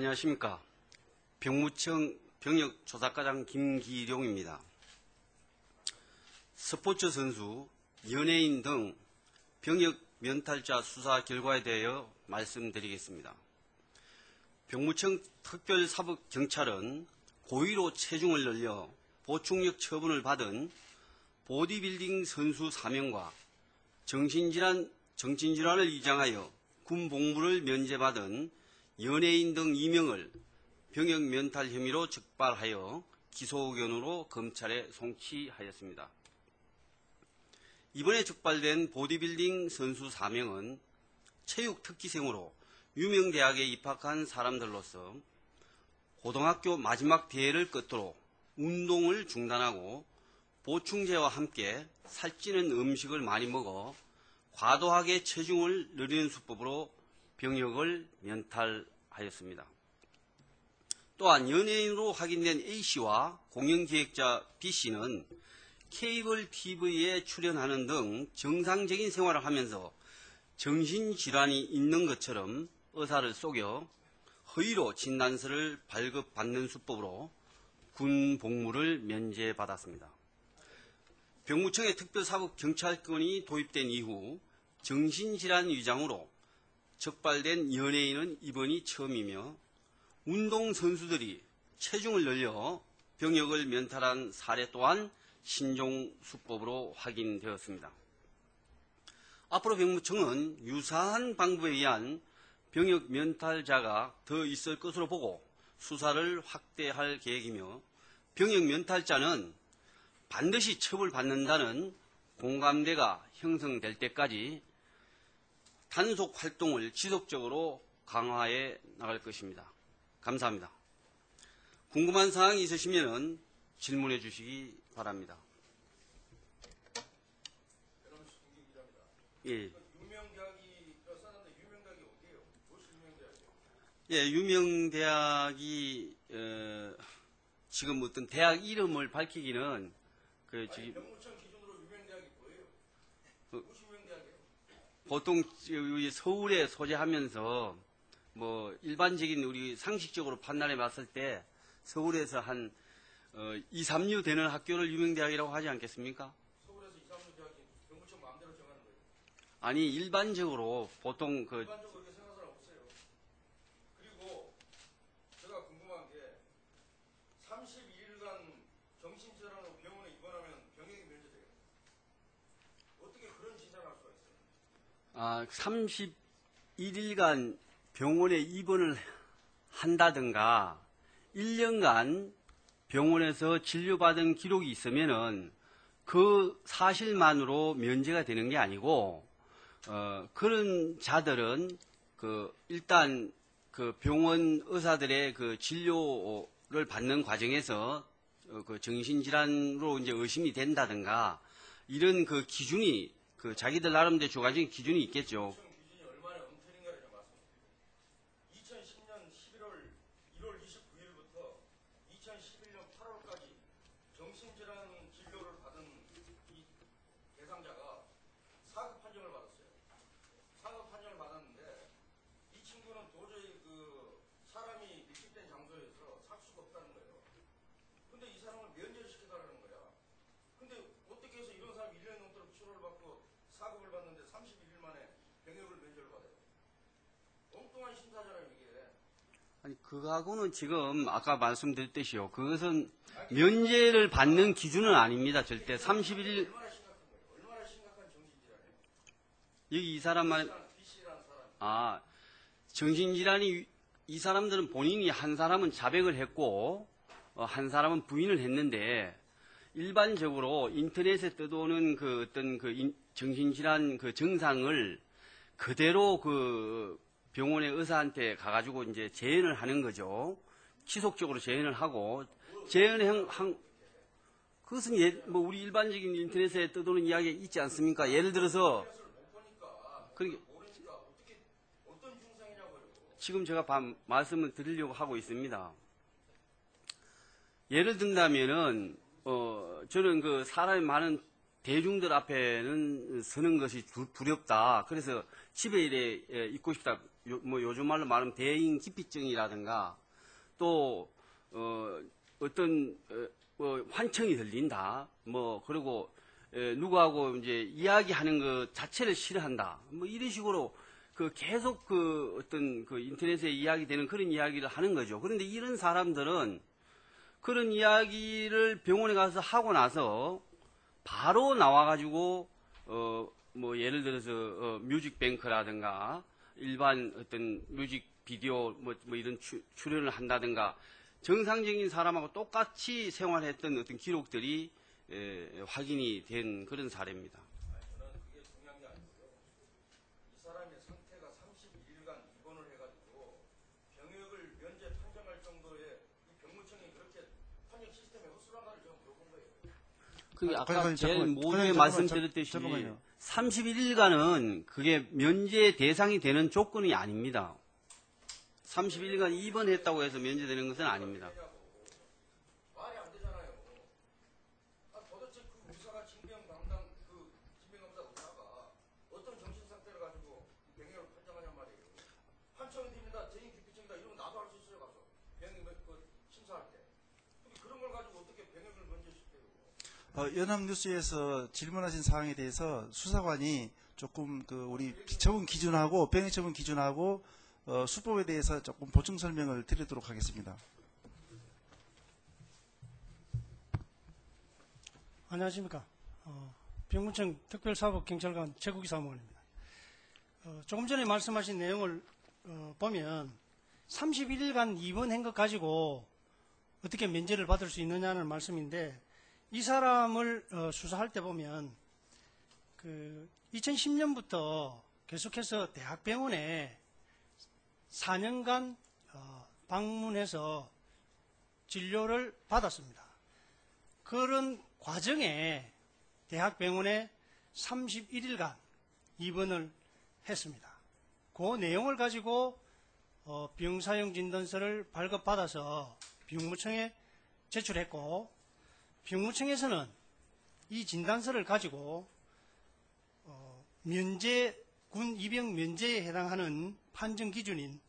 안녕하십니까. 병무청 병역조사과장 김기룡입니다. 스포츠 선수, 연예인 등 병역 면탈자 수사 결과에 대하여 말씀드리겠습니다. 병무청 특별사법경찰은 고의로 체중을 늘려 보충력 처분을 받은 보디빌딩 선수 4명과 정신질환, 정신질환을 위장하여 군 복무를 면제받은 연예인 등 2명을 병역 면탈 혐의로 적발하여 기소 의견으로 검찰에 송치하였습니다. 이번에 적발된 보디빌딩 선수 4명은 체육 특기생으로 유명 대학에 입학한 사람들로서 고등학교 마지막 대회를 끝으로 운동을 중단하고 보충제와 함께 살찌는 음식을 많이 먹어 과도하게 체중을 늘리는 수법으로 병역을 면탈하였습니다. 또한 연예인으로 확인된 A씨와 공연기획자 B씨는 케이블 TV에 출연하는 등 정상적인 생활을 하면서 정신질환이 있는 것처럼 의사를 속여 허위로 진단서를 발급받는 수법으로 군 복무를 면제받았습니다. 병무청의 특별사법 경찰권이 도입된 이후 정신질환 위장으로 적발된 연예인은 이번이 처음이며 운동선수들이 체중을 늘려 병역을 면탈한 사례 또한 신종 수법으로 확인되었습니다. 앞으로 병무청은 유사한 방법에 의한 병역 면탈자가 더 있을 것으로 보고 수사를 확대할 계획이며 병역 면탈자는 반드시 처벌받는다는 공감대가 형성될 때까지 단속 활동을 지속적으로 강화해 나갈 것입니다. 감사합니다. 궁금한 사항이 있으시면 질문해 주시기 바랍니다. 예. 예, 유명 대학이 어, 지금 어떤 대학 이름을 밝히기는 그 지금 병무청 기준으로 유명대학이 뭐예요? 그- 무엇이 유명대학이에요? 보통 우리 서울에 소재하면서 뭐 일반적인 우리 상식적으로 판단해 봤을 때 서울에서 한 어, 2, 3류 되는 학교를 유명대학이라고 하지 않겠습니까? 서울에서 2, 3류 대학이 병무청 마음대로 정하는 거예요. 아니 일반적으로 보통 그 일반적으로 그렇게 생각하는 사람 없어요. 그리고 제가 궁금한 게 32일간 정신질환으로 병원에 입원하면 병역이 면제돼요. 어떻게 그런 진단을 할 수가 있어요? 아, 31일간 병원에 입원을 한다든가 1년간 병원에서 진료받은 기록이 있으면은 그 사실만으로 면제가 되는 게 아니고 어, 그런 자들은 그 일단 그 병원 의사들의 그 진료를 받는 과정에서 어, 그 정신질환으로 이제 의심이 된다든가 이런 그 기준이 그 자기들 나름대로 주관적인 기준이 있겠죠. 병무청 기준이 얼마나 엄태린가를 좀 말씀드릴게요. 2010년 11월 1월 29일부터 2011년 8월까지 정신질환 진료를 받은 이 대상자가 사급 판정을 받았어요. 사급 판정을 받았는데 이 친구는 도저히 그 사람이 밀집된 장소에서 살 수가 없다는 거예요. 근데 이 사람을 면제를 시켜달라는 거야. 근데 어떻게 해서 이런 사람이 1년 넘도록 치료를 받고 사급을 받는데 31일 만에 병역을 면제를 받아요. 엉뚱한 심사잖아요, 이게. 아니 그거하고는 지금 아까 말씀드렸듯이요. 그것은 면제를 받는 기준은 아닙니다. 절대 31일 얼마나 심각한 정신질환이에요? 여기 이 사람만. 아 정신질환이 이 사람들은 본인이 한 사람은 자백을 했고 어, 한 사람은 부인을 했는데 일반적으로 인터넷에 떠도는 그 어떤 그 인- 정신질환 그 증상을 그대로 그 병원의 의사한테 가가지고 이제 재연을 하는 거죠. 지속적으로 재연을 하고 재연한 한 그것은 예, 뭐 우리 일반적인 인터넷에 떠도는 이야기 있지 않습니까? 예를 들어서 증상이냐고요. 지금 제가 바- 말씀을 드리려고 하고 있습니다. 예를 든다면은 어 저는 그 사람이 많은 대중들 앞에는 서는 것이 두- 두렵다. 그래서 집에 이래 예, 있고 싶다. 요, 뭐 요즘 말로 말하면 대인 기피증이라든가 또 어, 어떤 어, 뭐 환청이 들린다. 뭐 그리고 에, 누구하고 이제 이야기하는 것 자체를 싫어한다. 뭐 이런 식으로 그 계속 그 어떤 그 인터넷에 이야기되는 그런 이야기를 하는 거죠. 그런데 이런 사람들은 그런 이야기를 병원에 가서 하고 나서 바로 나와가지고 어 뭐 예를 들어서 어, 뮤직뱅크라든가 일반 어떤 뮤직 비디오 뭐, 뭐 이런 추, 출연을 한다든가 정상적인 사람하고 똑같이 생활했던 어떤 기록들이 에, 확인이 된 그런 사례입니다. 그게 중요한 게 아니고요. 이 사람의 상태가 31일간 입원을 해가지고 병역을 면제 판정할 정도의 이 병무청이 그렇게 판정 시스템에 허술한가를 제가 물어본 거예요. 아까 제일 과장님, 말씀드렸듯이 잠깐만, 잠깐만요. 31일간은 그게 면제 대상이 되는 조건이 아닙니다. 31일간 입원했다고 해서 면제되는 것은 아닙니다. 말이 안 되잖아요. 아, 도대체 그 의사가 징병담당 그 징병검사 의사가 어떤 정신 상태를 가지고 이 병역을 판정하냔 말이에요. 판청이 됩니다. 대인 기피증이다. 이러면 나도 할 수 있어요. 가서 병역 그 심사할 때. 근데 그런 걸 가지고 어떻게 병역을 면제시켜요? 어, 연합뉴스에서 질문하신 사항에 대해서 수사관이 조금 그 우리 처분 기준하고 병역 처분 기준하고 어, 수법에 대해서 조금 보충 설명을 드리도록 하겠습니다. 안녕하십니까. 어, 병무청 특별사법경찰관 최국희 사무관입니다. 어, 조금 전에 말씀하신 내용을 어, 보면 31일간 입원한 것 가지고 어떻게 면제를 받을 수 있느냐는 말씀인데 이 사람을 어, 수사할 때 보면 그 2010년부터 계속해서 대학병원에 4년간 어, 방문해서 진료를 받았습니다. 그런 과정에 대학병원에 31일간 입원을 했습니다. 그 내용을 가지고 어, 병사용 진단서를 발급받아서 병무청에 제출했고 병무청에서는 이 진단서를 가지고 어, 면제 군 입영 면제에 해당하는 판정 기준인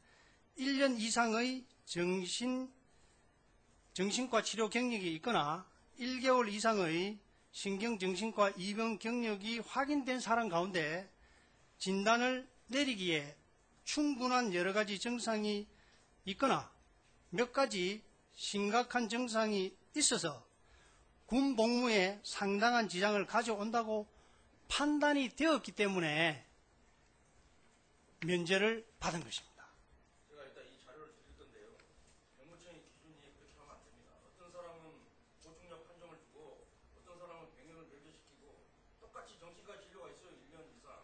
1년 이상의 정신 정신과 치료 경력이 있거나 1개월 이상의 신경정신과 입원 경력이 확인된 사람 가운데 진단을 내리기에 충분한 여러 가지 증상이 있거나 몇 가지 심각한 증상이 있어서 군 복무에 상당한 지장을 가져온다고 판단이 되었기 때문에 면제를 받은 것입니다. 제가 일단 이 자료를 드릴 건데요. 병무청의 기준이 그렇게 하면 안 됩니다. 어떤 사람은 보충력 판정을 주고 어떤 사람은 병역을 면제시키고 똑같이 정신과 진료가 있어요. 1년 이상.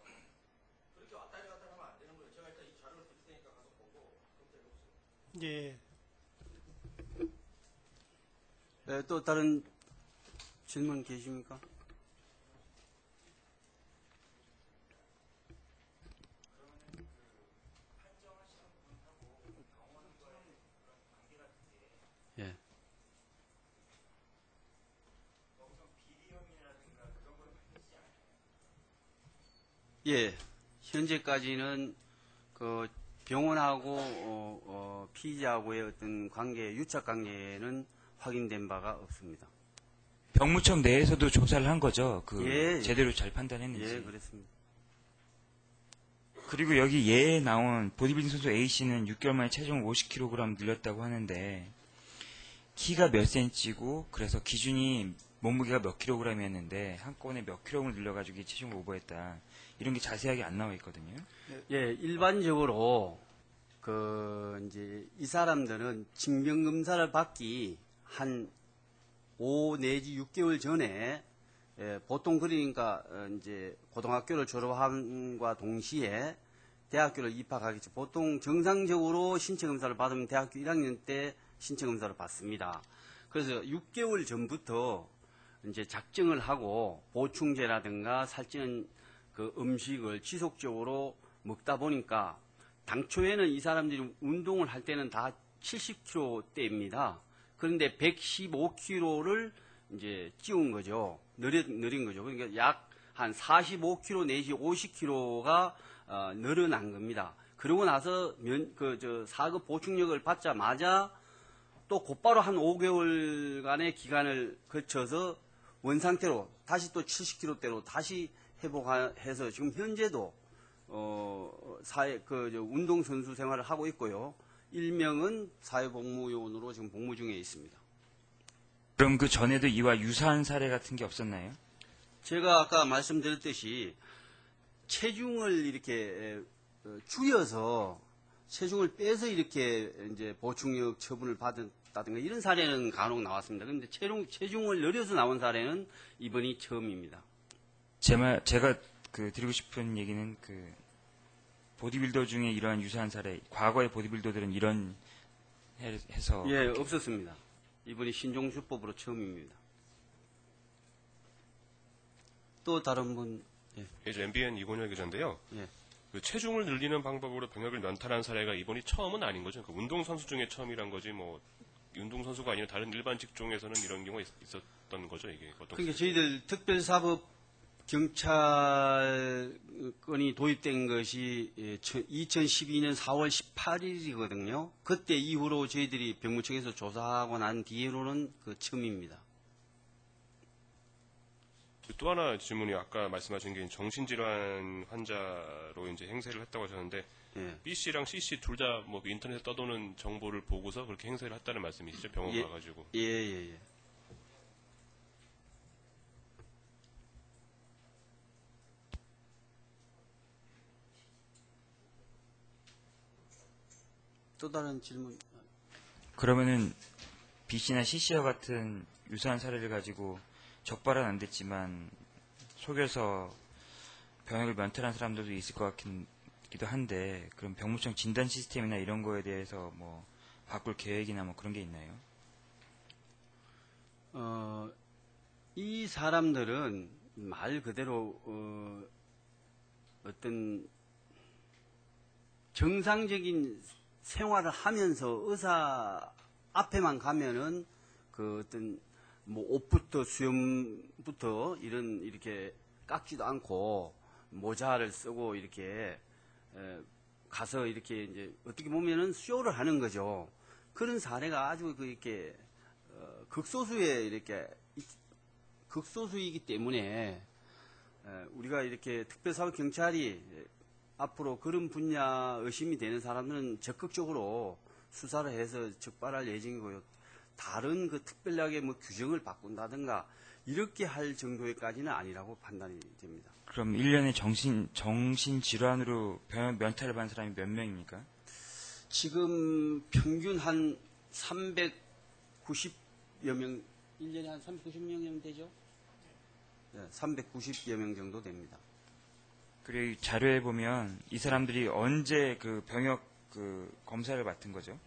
그렇게 왔다리 갔다리 하면 안 되는 거예요. 제가 일단 이 자료를 드릴 테니까 가서 보고 검토해 보세요. 이제 네, 또 다른 질문 계십니까? 예. 예, 현재까지는 그 병원하고 어, 어, 피의자하고의 어떤 관계, 유착 관계는 확인된 바가 없습니다. 병무청 내에서도 조사를 한 거죠. 그 예, 예. 제대로 잘 판단했는지. 예, 그렇습니다. 그리고 여기 예에 나온 보디빌딩 선수 A 씨는 6개월 만에 체중 50kg 늘렸다고 하는데 키가 몇 센치고 그래서 기준이 몸무게가 몇 킬로그램이었는데 한꺼번에 몇 킬로그램을 늘려가지고 체중 오버했다. 이런 게 자세하게 안 나와 있거든요. 예, 일반적으로 그 이제 이 사람들은 징병 검사를 받기 한 5 내지 6개월 전에 예, 보통 그러니까 어, 이제 고등학교를 졸업함과 동시에 대학교를 입학하겠죠. 보통 정상적으로 신체 검사를 받으면 대학교 1학년 때 신체 검사를 받습니다. 그래서 6개월 전부터 이제 작정을 하고 보충제라든가 살찌는 그 음식을 지속적으로 먹다 보니까 당초에는 이 사람들이 운동을 할 때는 다 70kg대입니다. 그런데 115kg를 이제 찌운 거죠. 느린, 느린 거죠. 그러니까 약 한 45kg 내지 50kg가 어, 늘어난 겁니다. 그러고 나서 면, 그, 저, 사급 보충력을 받자마자 또 곧바로 한 5개월간의 기간을 거쳐서 원상태로 다시 또 70kg대로 다시 회복해서 지금 현재도 어, 사회, 그, 저, 운동선수 생활을 하고 있고요. 일명은 사회복무요원으로 지금 복무 중에 있습니다. 그럼 그 전에도 이와 유사한 사례 같은 게 없었나요? 제가 아까 말씀드렸듯이 체중을 이렇게 어, 줄여서 체중을 빼서 이렇게 이제 보충력 처분을 받았다든가 이런 사례는 간혹 나왔습니다. 그런데 체중, 체중을 늘려서 나온 사례는 이번이 처음입니다. 제 말, 제가 그 드리고 싶은 얘기는 그 보디빌더 중에 이러한 유사한 사례, 과거의 보디빌더들은 이런 해- 해서 예, 없었습니다. 이번이 신종수법으로 처음입니다. 또 다른 분, 예, 예, 저 MBN 이곤열 기자인데요. 예. 그 체중을 늘리는 방법으로 병역을 면탈한 사례가 이번이 처음은 아닌 거죠. 그 운동선수 중에 처음이란 거지 뭐 운동선수가 아니라 다른 일반 직종에서는 이런 경우가 있, 었던 거죠. 이게 어떤 그러니까 저희들 특별사법 경찰권이 도입된 것이 2012년 4월 18일이거든요. 그때 이후로 저희들이 병무청에서 조사하고 난 뒤로는 그 처음입니다. 또 하나 질문이 아까 말씀하신 게 정신질환 환자로 이제 행세를 했다고 하셨는데 예. B 씨랑 C 씨 둘 다 뭐 인터넷에 떠도는 정보를 보고서 그렇게 행세를 했다는 말씀이시죠? 병원 예. 가가지고. 예, 예, 예. 또 다른 질문. 그러면은 B 씨나 C 씨와 같은 유사한 사례를 가지고 적발은 안 됐지만 속여서 병역을 면탈한 사람들도 있을 것 같기도 한데 그럼 병무청 진단 시스템이나 이런 거에 대해서 뭐 바꿀 계획이나 뭐 그런 게 있나요? 어, 이 사람들은 말 그대로 어, 어떤 정상적인 생활을 하면서 의사 앞에만 가면은 그 어떤 뭐 옷부터 수염부터 이런 이렇게 깎지도 않고 모자를 쓰고 이렇게 에, 가서 이렇게 이제 어떻게 보면은 쇼를 하는 거죠. 그런 사례가 아주 그 이렇게 어, 극소수의 이렇게 있- 극소수이기 때문에 에, 우리가 이렇게 특별사법 경찰이 앞으로 그런 분야 의심이 되는 사람들은 적극적으로 수사를 해서 적발할 예정이고요. 다른 그 특별하게 뭐 규정을 바꾼다든가 이렇게 할 정도의까지는 아니라고 판단이 됩니다. 그럼 1년에 정신 정신 질환으로 병역 면탈을 받은 사람이 몇 명입니까? 지금 평균 한 390여 명, 1년에 한 390명 되죠? 네, 390여 명 정도 됩니다. 그리고 이 자료에 보면 이 사람들이 언제 그 병역 그 검사를 맡은 거죠?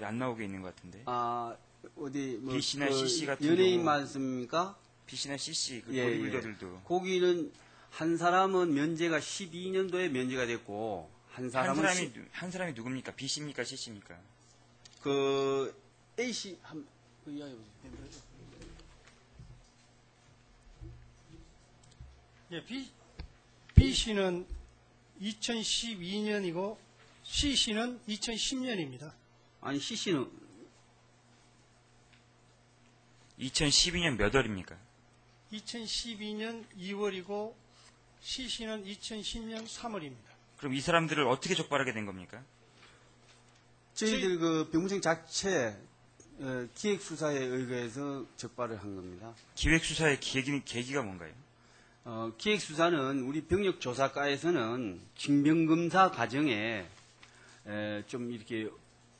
안 나오게 있는 것 같은데. 아, 어디, 뭐, B 씨나 C 씨 같은 연예인. 말씀입니까? B 씨나 C 씨그 예, 보디빌더들도 거기는 한 사람은 면제가 12년도에 면제가 됐고, 한한 사람은 사람이 시- 누- 한 사람이 누굽니까? B 씨입니까? C 씨입니까? 그, A씨, 한, 그 이야기 해 보세요. 예, B, B 씨는 2012년이고 C 씨는 2010년입니다. 아니, C씨는 2012년 몇 월입니까? 2012년 2월이고 C 씨는 2010년 3월입니다. 그럼 이 사람들을 어떻게 적발하게 된 겁니까? 저희들 그 병무청 자체 어, 기획수사에 의거해서 적발을 한 겁니다. 기획수사의 계기, 계기가 뭔가요? 어, 기획수사는 우리 병력조사과에서는 징병검사 과정에 에, 좀 이렇게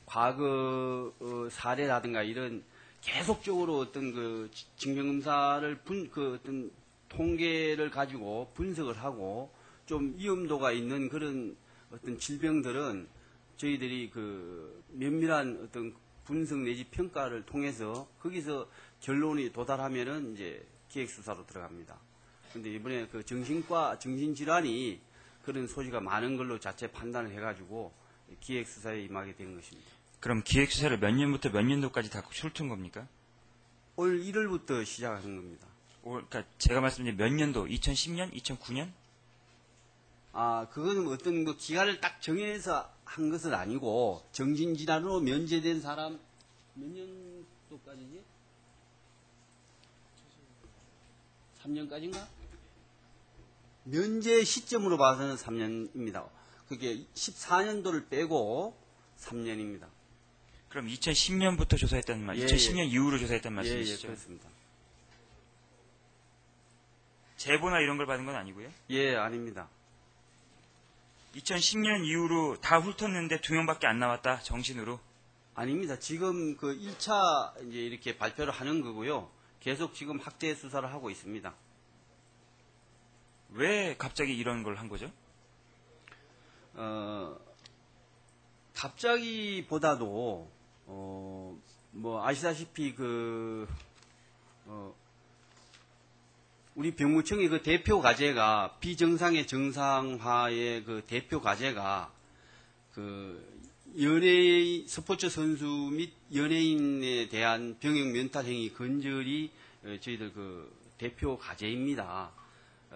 과거 어, 사례라든가 이런 계속적으로 어떤 그 지- 징병검사를 분, 그 어떤 통계를 가지고 분석을 하고 좀 위험도가 있는 그런 어떤 질병들은 저희들이 그 면밀한 어떤 분석 내지 평가를 통해서 거기서 결론이 도달하면은 이제 기획수사로 들어갑니다. 근데 이번에 그 정신과 정신질환이 그런 소지가 많은 걸로 자체 판단을 해가지고 기획수사에 임하게 된 것입니다. 그럼 기획수사를 몇 년부터 몇 년도까지 다 훑은 겁니까? 올 1월부터 시작한 겁니다. 올- 그러니까 제가 말씀드린 몇 년도? 2010년? 2009년? 아, 그거는 어떤 뭐 기간을 딱 정해서 한 것은 아니고 정신질환으로 면제된 사람 몇 년도까지지? 3년까지인가? 면제 시점으로 봐서는 3년입니다. 그게 14년도를 빼고 3년입니다. 그럼 2010년부터 조사했다는 말, 예, 2010년 이후로 조사했다는 예, 예, 말씀이시죠? 그렇습니다. 제보나 이런 걸 받은 건 아니고요? 예, 아닙니다. 2010년 이후로 다 훑었는데 두 명밖에 안 나왔다, 정신으로. 아닙니다. 지금 그 1차 이제 이렇게 발표를 하는 거고요. 계속 지금 확대 수사를 하고 있습니다. 왜 갑자기 이런 걸 한 거죠? 어, 갑자기보다도 어, 뭐 아시다시피 그 어, 우리 병무청의 그 대표 과제가 비정상의 정상화의 그 대표 과제가 그 연예인 스포츠 선수 및 연예인에 대한 병역 면탈 행위 근절이 어, 저희들 그 대표 과제입니다.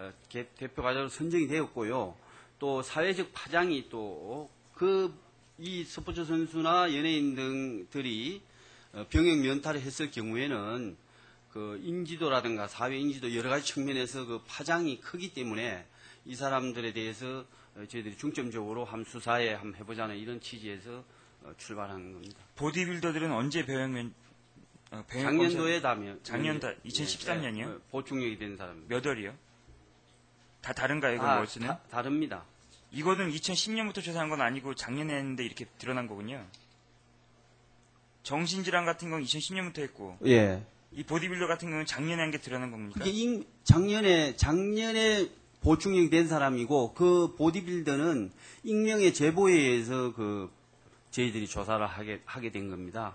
어, 개- 대표 과제로 선정이 되었고요. 또 사회적 파장이 또 그 이 스포츠 선수나 연예인 등들이 어, 병역 면탈을 했을 경우에는 그 인지도라든가 사회 인지도 여러 가지 측면에서 그 파장이 크기 때문에 이 사람들에 대해서 어, 저희들이 중점적으로 함 수사에 함 해보자는 이런 취지에서 어, 출발한 겁니다. 보디빌더들은 언제 병역 면, 어, 병역 작년도에 다면 작년 다- 2013 년이요? 어, 보충력이 된 사람. 몇 월이요? 다 다른가요, 그 아, 월수는? 다, 다릅니다. 이거는 2010년부터 조사한 건 아니고 작년에 했는데 이렇게 드러난 거군요. 정신질환 같은 건 2010년부터 했고 예. 이 보디빌더 같은 경우는 작년에 한 게 드러난 겁니까? 그게 임- 작년에 작년에 보충이 된 사람이고 그 보디빌더는 익명의 제보에 의해서 그 저희들이 조사를 하게 하게 된 겁니다.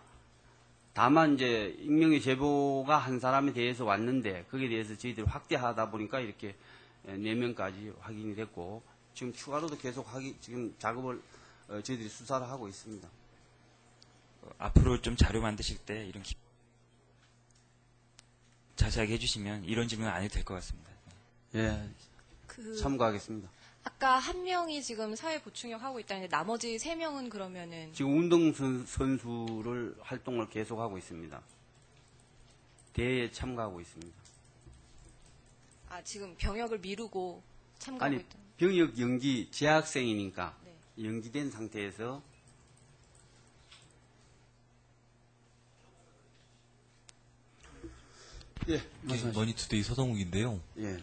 다만 이제 익명의 제보가 한 사람에 대해서 왔는데 거기에 대해서 저희들이 확대하다 보니까 이렇게 네 명까지 확인이 됐고 지금 추가로도 계속 하기 지금 작업을 어, 저희들이 수사를 하고 있습니다. 어, 앞으로 좀 자료 만드실 때 이런 기- 자세하게 해주시면 이런 질문 안 해도 될 것 같습니다. 예, 그 참고하겠습니다. 아까 한 명이 지금 사회 보충역 하고 있다는데 나머지 세 명은 그러면은 지금 운동 선- 선수를 활동을 계속하고 있습니다. 대회에 참가하고 있습니다. 아 지금 병역을 미루고 참가하고 아니 있다. 병역 연기 재학생이니까 네. 연기된 상태에서 예, 네, 머니투데이 서동욱인데요. 예,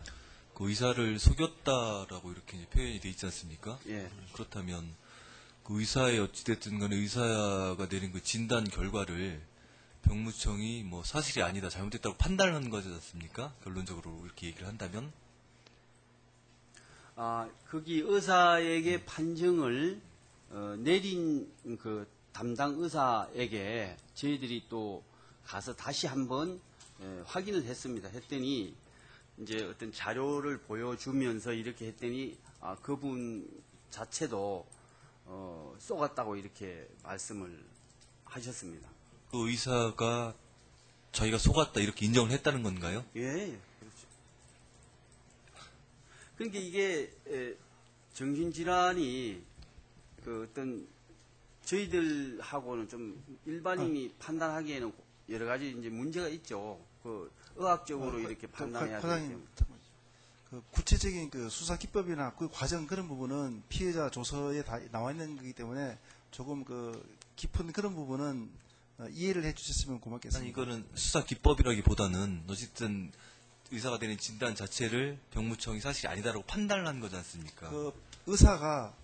그 의사를 속였다라고 이렇게 표현이 돼 있지 않습니까? 예. 그렇다면 그 의사의 어찌됐든 간에 의사가 내린 그 진단 결과를 병무청이 뭐 사실이 아니다, 잘못됐다고 판단한 거지 않습니까? 결론적으로 이렇게 얘기를 한다면 아, 거기 의사에게 판정을 어, 내린 그 담당 의사에게 저희들이 또 가서 다시 한번 예, 확인을 했습니다. 했더니 이제 어떤 자료를 보여주면서 이렇게 했더니 아, 그분 자체도 어, 쏘갔다고 이렇게 말씀을 하셨습니다. 그 의사가 저희가 속았다 이렇게 인정을 했다는 건가요? 예, 예, 그렇죠. 그러니까 이게 에, 정신질환이 그 어떤 저희들하고는 좀 일반인이 판단하기에는 여러 가지 이제 문제가 있죠. 그 의학적으로 어, 이렇게 그, 판단해야 그, 때문에. 그 구체적인 그 수사 기법이나 그 과정 그런 부분은 피해자 조서에 다 나와 있는 거기 때문에 조금 그 깊은 그런 부분은 어, 이해를 해주셨으면 고맙겠습니다. 이거는 수사 기법이라기보다는 어쨌든 의사가 되는 진단 자체를 병무청이 사실이 아니다라고 판단을 한 거지 않습니까? 그 의사가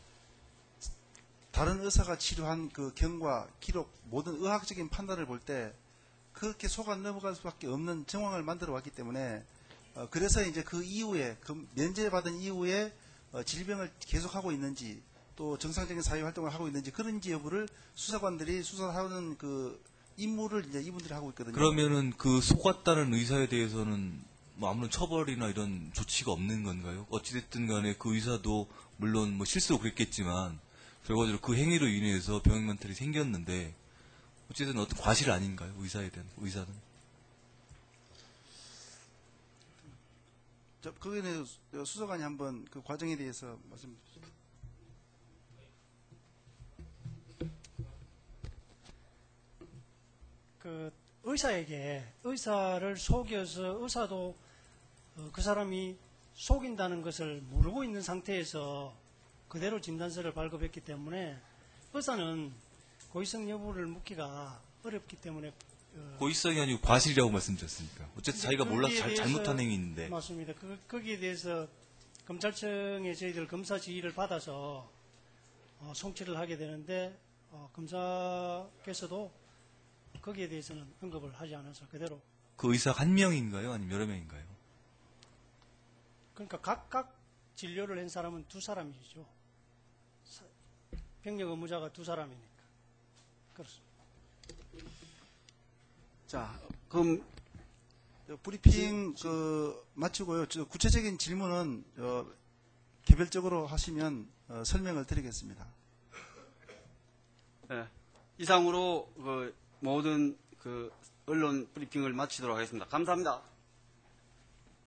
다른 의사가 치료한 그 경과 기록 모든 의학적인 판단을 볼 때 그렇게 속아 넘어갈 수밖에 없는 정황을 만들어 왔기 때문에 어, 그래서 이제 그 이후에 그 면제받은 이후에 어, 질병을 계속하고 있는지 또 정상적인 사회 활동을 하고 있는지 그런지 여부를 수사관들이 수사하는 그 임무를 이제 이분들이 하고 있거든요. 그러면은 그 속았다는 의사에 대해서는 뭐 아무런 처벌이나 이런 조치가 없는 건가요? 어찌됐든 간에 그 의사도 물론 뭐 실수로 그랬겠지만 결과적으로 그 행위로 인해서 병역 mental이 생겼는데 어쨌든 어떤 과실 아닌가요? 의사에 대한 의사는 저, 거기에 대해서 수- 수사관이 한번 그 과정에 대해서 말씀 주시죠. 그 의사에게 의사를 속여서 의사도 어, 그 사람이 속인다는 것을 모르고 있는 상태에서 그대로 진단서를 발급했기 때문에 의사는 고의성 여부를 묻기가 어렵기 때문에 어, 고의성이 아니고 과실이라고 말씀드렸으니까. 어쨌든 자기가 몰라서 거기에 잘, 잘못한 행위인데. 맞습니다. 그, 거기에 대해서 검찰청에 저희들 검사 지휘를 받아서 어, 송치를 하게 되는데 어, 검사께서도 거기에 대해서는 언급을 하지 않아서 그대로 그 의사가 한 명인가요? 아니면 여러 명인가요? 그러니까 각각 진료를 한 사람은 두 사람이죠. 사- 병력 의무자가 두 사람이니까 그렇습니다. 자, 그럼 저 브리핑 그 마치고요. 저 구체적인 질문은 어, 개별적으로 하시면 어, 설명을 드리겠습니다. 예, 이상으로 그 모든 그 언론 브리핑을 마치도록 하겠습니다. 감사합니다.